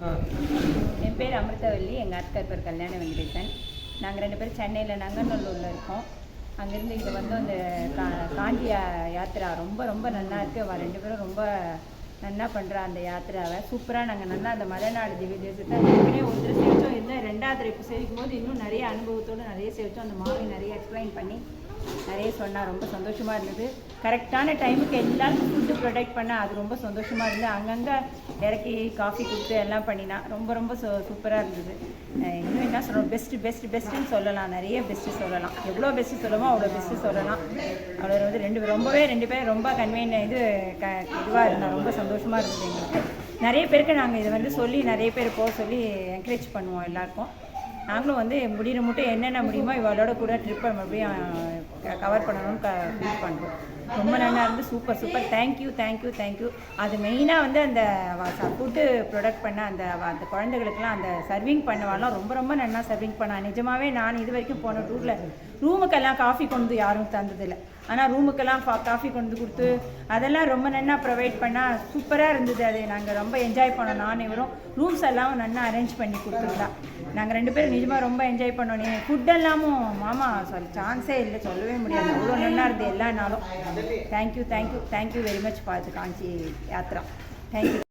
என் பேர் அமிர்தவல்லி எங்கள் அத்தை பேர் கல்யாண வெங்கடேசன். நாங்கள் ரெண்டு பேரும் சென்னையில் நங்கநல்லூரில் இருக்கோம். அங்கேருந்து இங்கே வந்து அந்த கா காஞ்சி யாத்திரா ரொம்ப ரொம்ப நல்லா இருக்குது அவள் ரெண்டு பேரும் ரொம்ப நல்லா பண்ணுறா அந்த யாத்திராவை. சூப்பராக நாங்கள் நல்லா அந்த மலைநாடு திவ்ய தேசத்தை ஏற்கனவே ஒன்று சேவிச்சோம். இருந்தால் ரெண்டாவது இப்போ சேவிக்கும் போது இன்னும் நிறைய அனுபவத்தோடு நிறைய சேவிச்சோம். அந்த மாவை நிறைய எக்ஸ்பிளைன் பண்ணி நிறைய சொன்னால் ரொம்ப சந்தோஷமாக இருந்தது. கரெக்டான டைமுக்கு எல்லாருக்கும் ஃபுட்டு ப்ரொடக்ட் பண்ணால் அது ரொம்ப சந்தோஷமாக இருந்தது. அங்கங்கே இறக்கி காஃபி கொடுத்து எல்லாம் பண்ணினா ரொம்ப ரொம்ப சூ சூப்பராக இருந்தது. இன்னும் என்ன சொல்கிறோம் பெஸ்ட்டு பெஸ்ட்டு பெஸ்ட்டுன்னு சொல்லலாம். நிறைய பெஸ்ட்டு சொல்லலாம். எவ்வளோ பெஸ்ட்டு சொல்லுமோ அவ்வளோ பெஸ்ட்டு சொல்லலாம். அவ்வளோ வந்து ரெண்டு ரொம்பவே ரெண்டு பேரும் ரொம்ப கன்வீன் இது க இதுவாக இருந்தால் ரொம்ப சந்தோஷமாக இருந்தது எங்களுக்கு. நிறைய பேருக்கு நாங்கள் இதை வந்து சொல்லி நிறைய பேர் போக சொல்லி என்கரேஜ் பண்ணுவோம் எல்லாருக்கும். நாங்களும் வந்து முடிகிற மட்டும் என்னென்ன முடியுமோ இவளோட கூட ட்ரிப்பை மறுபடியும் கவர் பண்ணணும்னு க ஃபீல் பண்ணுறோம் ரொம்ப நல்லா இருந்து super super thank you thank you thank you அது மெயினாக வந்து அந்த ஃபுட்டு ப்ரொடக்ட் பண்ண அந்த அந்த குழந்தைகளுக்கெல்லாம் அந்த சர்விங் பண்ணவாலாம் ரொம்ப ரொம்ப நல்லா சர்விங் பண்ணான் நிஜமாவே நான் இது வரைக்கும் போன டூரில் ரூமுக்கெல்லாம் காஃபி கொண்டு வந்து யாரும் தந்ததில்லை. ஆனால் ரூமுக்கெல்லாம் காஃபி கொண்டு கொடுத்து அதெல்லாம் ரொம்ப நன்னா ப்ரொவைட் பண்ணால் சூப்பராக இருந்தது அது. நாங்கள் ரொம்ப என்ஜாய் பண்ணோம் நான் இவரும். ரூம்ஸ் எல்லாம் நல்லா அரேஞ்ச் பண்ணி கொடுத்துருந்தா. நாங்கள் ரெண்டு பேரும் நிஜமாக ரொம்ப என்ஜாய் பண்ணோம். நீங்கள் ஃபுட் எல்லாமும் மாமா சாரி சான்ஸே இல்லை சொல்லவே முடியாது. அவ்வளோ நல்லா இருந்தது எல்லா நாளும். Thank you thank you thank you very much பார்த்து காஞ்சி யாத்ரா. தேங்க்யூ